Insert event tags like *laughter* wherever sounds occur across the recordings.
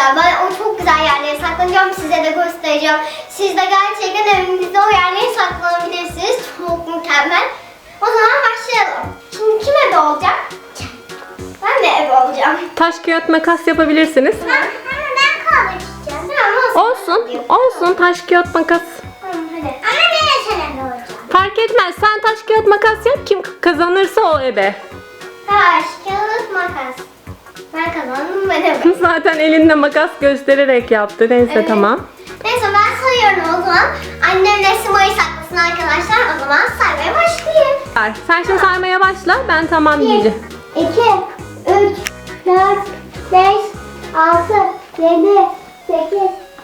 arkadaşlar. Ben o çok güzel yerlere saklanacağım. Size de göstereceğim. Siz de gerçekten evinizde o yerlere saklanabilirsiniz. Çok mükemmel. O zaman başlayalım. Şimdi kim ebe olacak? Ben de ebe olacağım. Taş kağıt makas yapabilirsiniz. Ben, ben kahve içeceğim. Tamam Olsun. Olsun. Taş kağıt makas. Tamam hadi. Ama de sen ebe olacağım. Fark etmez. Sen taş kağıt makas yap. Kim kazanırsa o ebe. Taş, kağıt, makas. Ben kazandım ben ebe. *laughs* Zaten elinde makas göstererek yaptı. Neyse Evet. tamam. Neyse ben sayıyorum o zaman. Annemle Sima'yı saklasın arkadaşlar. O zaman saymaya başlayayım. Sen şimdi saymaya başla. Ben tamam 1, 2, 3, diyeceğim. 4, 5, 6, 7, 8,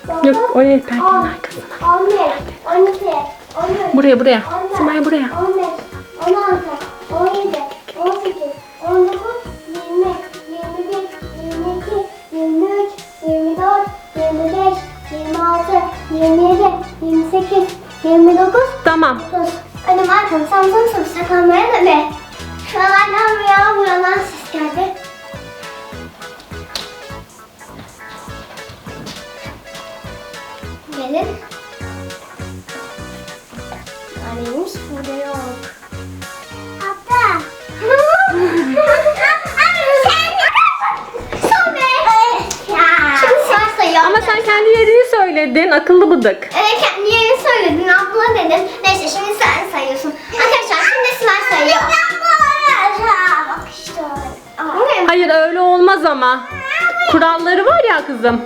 9, Yok oraya perdenin arkasına. 11, 12, 13, Buraya buraya. 14, Simay buraya. 15, Gelin. Araymış burada yok. Sayıyor. Ama sen kendi yerini söyledin. Akıllı bıdık. Evet kendi yerini söyledin abla dedim. Neyse şimdi sen sayıyorsun. Arkadaşlar şimdi Simay sayıyor. Ben Bak işte öyle. Hayır öyle olmaz ama. Kuralları var ya kızım.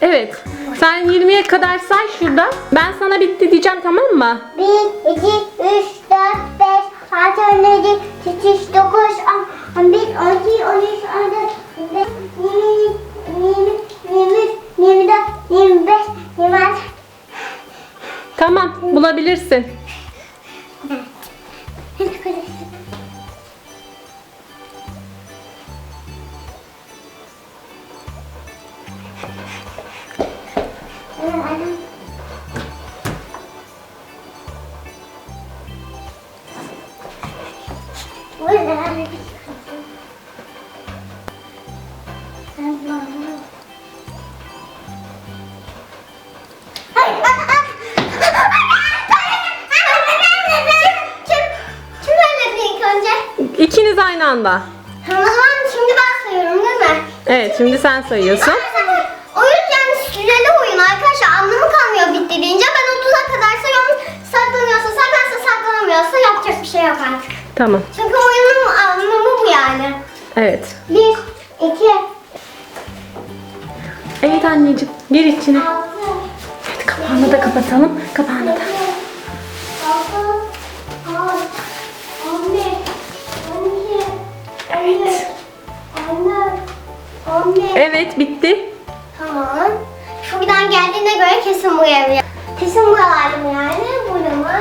Evet. Sen 20'ye kadar say şurada. Ben sana bitti diyeceğim tamam mı? 1, 2, 3, 4, 5, 6, 17, 8, 9, 10, 11, 12, 13, 14, 15, 20, 20, 21, 24, 25, 26. Tamam bulabilirsin. İkiniz aynı anda. O zaman şimdi ben sayıyorum değil mi? Evet şimdi sen sayıyorsun. Oyun yani süreli oyun arkadaşlar anlamı kalmıyor bitti deyince ben 30'a kadar sayıyorum saklanıyorsa saklansa saklanamıyorsa yapacak bir şey yok artık. Tamam. Çünkü oyunun anlamı bu yani. Evet. 1, 2, Evet anneciğim gir içine. 6, Evet kapağını da kapatalım. Kapağını da. 6, 11, 12, 13, 14, 15, Evet bitti. Tamam. Şuradan geldiğine göre kesin bu ev. Kesin buralardım yani. Burada mı?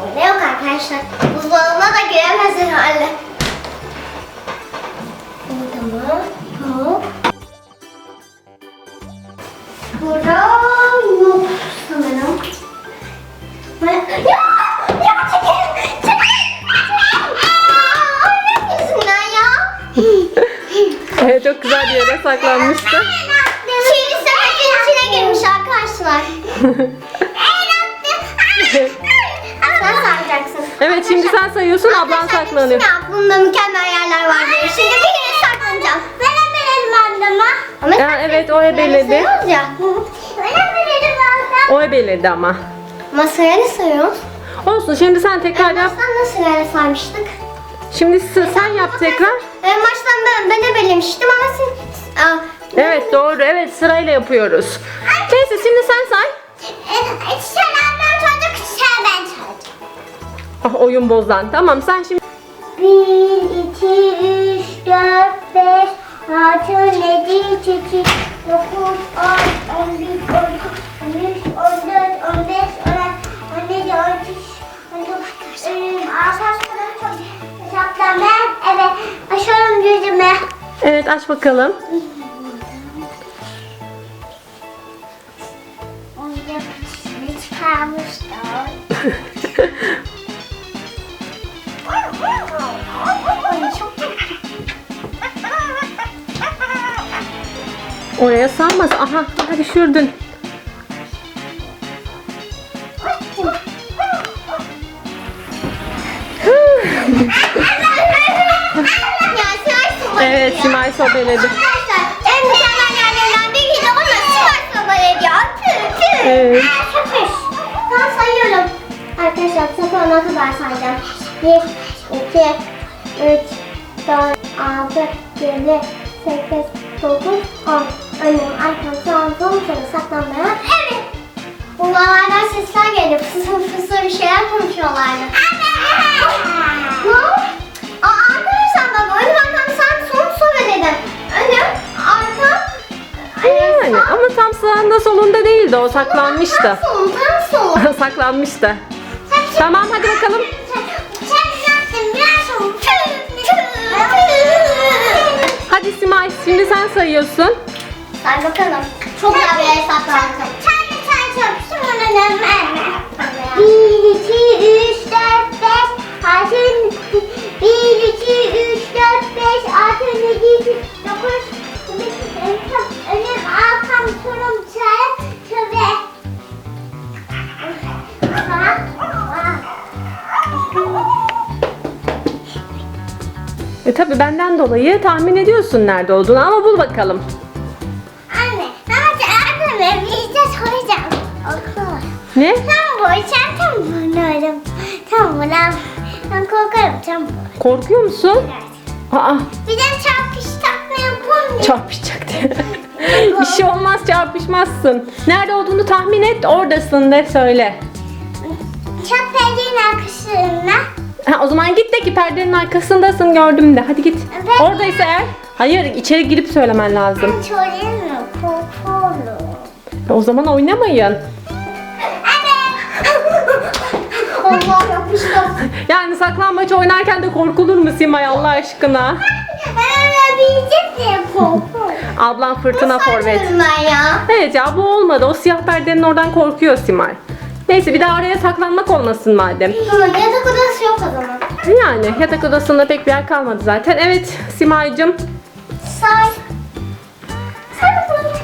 Burada yok arkadaşlar. Buzdolabına da giremez herhalde. Burada mı? Burada yok sanırım. Ben- Ya! Ya çekil! Çekil! Aa, Annem yüzünden ya. Evet çok güzel bir yere saklanmıştı. Çiğli sepetin içine girmiş arkadaşlar. sen saracaksın. Evet şimdi sen sayıyorsun ablan saklanıyor. Şimdi aklımda mükemmel yerler var diye. Şimdi bir yere saklanacağım. Ebeledim anneme. Ama Ya, sen evet, o ebeledi. sayıyoruz ya. O ebeledi ama. Masaya ne sayıyoruz? Olsun şimdi sen tekrar yap. Baştan nasıl yere saymıştık? Şimdi sı- sen yap tekrar. En baştan ben, ben ebelemiştim ama siz... Aa, Evet doğru evet sırayla yapıyoruz. Neyse şimdi sen say. Sen annem çocuk, sen ben çocuk. Ah oyun bozan. Tamam sen şimdi 1, 2, 3, 4, 5, 6, 7, 8, 9, 10, 11, 12, 13, 14, 15, 16, 17, 18, 19, 20, Hesaptan ben evet açıyorum gözümü. evet aç bakalım. Oraya sığmaz. Aha aha düşürdün. Evet Simay sobeledi. En. Evet. Köpüş. Ben sayıyorum. Arkadaşlar sıfır ona kadar sayacağım. 1, 2, 3, 4, 6, 7, 8, 9, 10. Önüm, arkam, sağım, solum, solum saklanmaya. Evet. Bunlardan sesler geliyor. Fısır fısır bir şeyler konuşuyorlardı. Ne? Aa, arkadaşlar bak önüm arkam sen son soru dedim. Önüm, arkam, Yani ama tam sağında solunda değildi o saklanmıştı. Tam solum, tam solum. *laughs* saklanmıştı. Tamam hadi bakalım. Solum. Hadi Simay şimdi sen sayıyorsun. Say bakalım. Çok güzel bir yere saklandım. Sen de sen çarpıştın onun önüne. Bir, iki, üç, dört, beş, altı, bir, iki, üç, dört, beş, altı, yedi, sekiz, dokuz, önüm, arkam, solum, sağım, tövbe. E tabi benden dolayı tahmin ediyorsun nerede olduğunu ama bul bakalım. Ne? Tam bu, sen tam bunlarım. Tam buna. Ben korkarım tam bu. Korkuyor musun? Evet. Aa Bir de çarpış takma yapalım. çarpışacak diye. *laughs* Bir şey olmaz çarpışmazsın. Nerede olduğunu tahmin et oradasın de söyle. Çöp perdenin arkasına. Ha, o zaman git de ki perdenin arkasındasın gördüm de. Hadi git. Ben- Oradaysa eğer. Hayır içeri girip söylemen lazım. Ben söyleyeyim mi? Korkuyorum. O zaman oynamayın. Allah *laughs* yapıştım. Yani saklambaç oynarken de korkulur mu Simay Allah aşkına? *laughs* Ben bilecek diye korkuyorum. Ablan fırtına forvet. ben ya. Evet ya bu olmadı. O siyah perdenin oradan korkuyor Simay. Neyse bir daha oraya saklanmak olmasın madem. Ama yatak odası yok o zaman. Yani yatak odasında pek bir yer kalmadı zaten. Evet Simay'cım. Say. Say bakalım.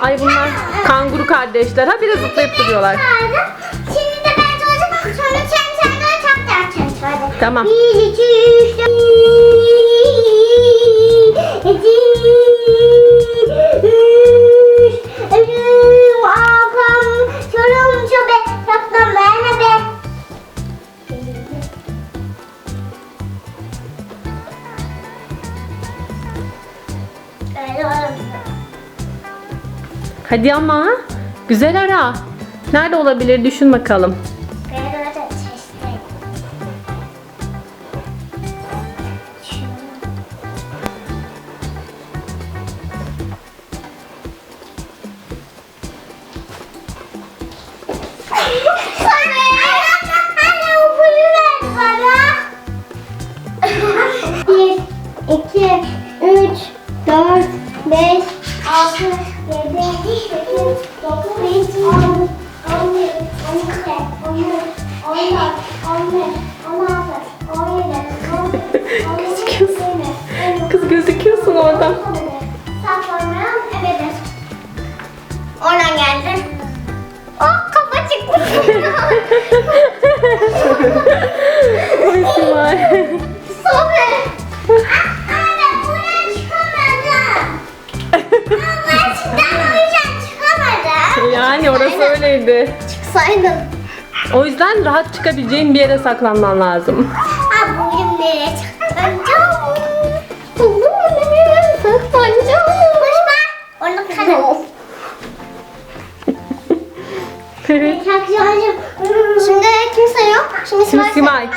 Ay bunlar kanguru kardeşler. Ha bir de zıplayıp duruyorlar. Sardım. Tamam. Bir, iki, üç, dört. İki, üç. Önüm, arkam, solum, sobe. Saklan bana be. Hadi ama. Güzel ara. Nerede olabilir düşün bakalım. Altı, O yüzden rahat çıkabileceğin bir yere saklanman lazım. Bugün nereye saklanacağım? Bugün nereye saklanacağım? Konuşma. Onu kanal. Şimdi kimse yok. Şimdi Şimdi Simay. Alo.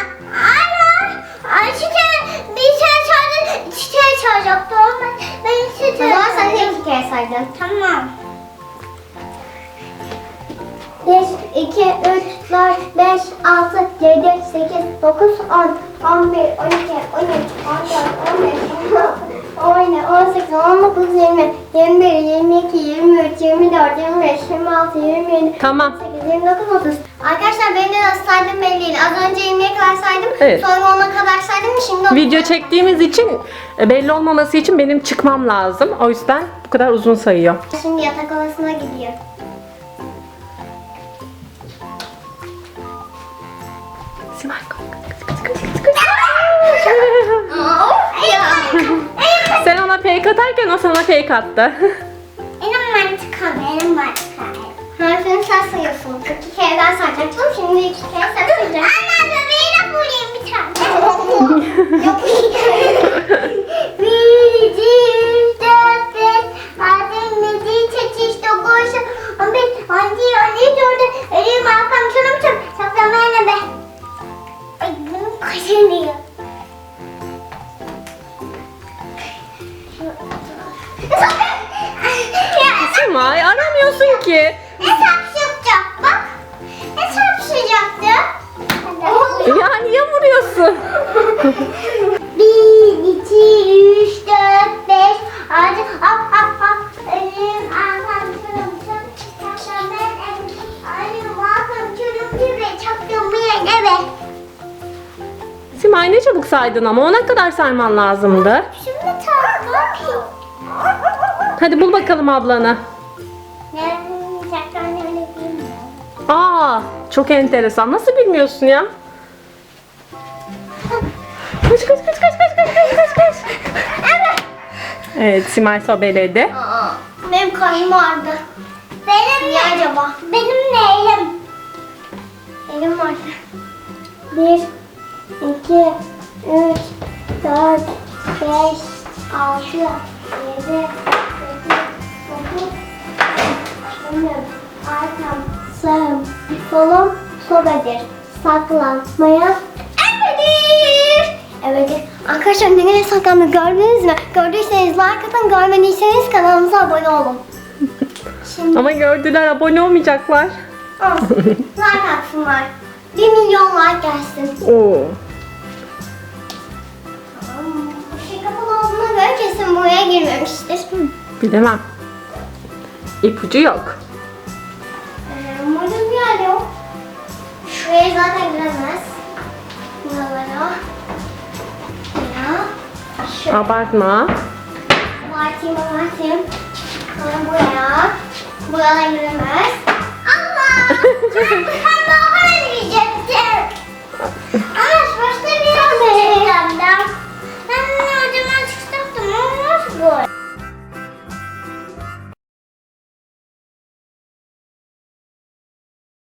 Ay çiçeği bir şey çağırdı. Çiçeği çağıracaktı. Ben, ben çiçeği O zaman sen de iki saydın. Tamam. 1, 2, 3, 4, 5, 6, 7, 8, 9, 10, 11, 12, 13, 14, 15, 16, 17, 18, 19, 20, 21, 22, 23, 24, 25, 26, 27, Tamam. 28, 29, 30. Arkadaşlar benim de nasıl saydım belli değil. Az önce 20'ye kadar saydım. Evet. Sonra 10'a kadar saydım. Şimdi Video çektiğimiz için e, belli olmaması için benim çıkmam lazım. O yüzden bu kadar uzun sayıyor. Şimdi yatak odasına gidiyor. Sen ona fake atarken o sana fake attı. Benim mantıka, benim mantıka. Harfini sen sayıyorsun. İki kere ben sayacaktım. Şimdi iki kere sen sayacaksın. Anne bebeğine vurayım bir tane. *laughs* Yok. ki? Hesap sıcak bak. Hesap sıcaktı. Ya niye vuruyorsun? 1, 2, 3, 4, 5, 6, hop hop hop. Ölüm, arkam, tüm, tüm, çıkartam ben, elim, ölüm, arkam, tüm, gibi, çaktım, yen, evet. Simay ne çabuk saydın ama ona kadar sayman lazımdı. Şimdi tamam. Hadi bul bakalım ablanı. Aa çok enteresan. Nasıl bilmiyorsun ya? Kaç kaç kaç kaç kaç kaç kaç kaç kaç. Evet Simay sobeledi. Aa, benim karnım ağrıdı. Benim Niye acaba? Benim ne elim? Elim vardı. Bir, iki, üç, dört, beş, altı, yedi, sekiz, dokuz, önüm, arkam, sağım, solum, sobedir. Saklanmaya evedir. Evedir. Arkadaşlar ne kadar saklandı gördünüz mü? Gördüyseniz like atın, görmediyseniz kanalımıza abone olun. *laughs* Şimdi Ama gördüler abone olmayacaklar. olsun. like atsınlar. 1 milyon like gelsin. Oo. Işık kapalı olduğuna göre kesin buraya girmemiştir. Bilemem. İpucu yok. Ve zaten giremez. Buralara. Ya. Şöyle. Abartma. Abartayım abartayım. Sonra buraya. Buralara giremez. Allah! *laughs* Sen ne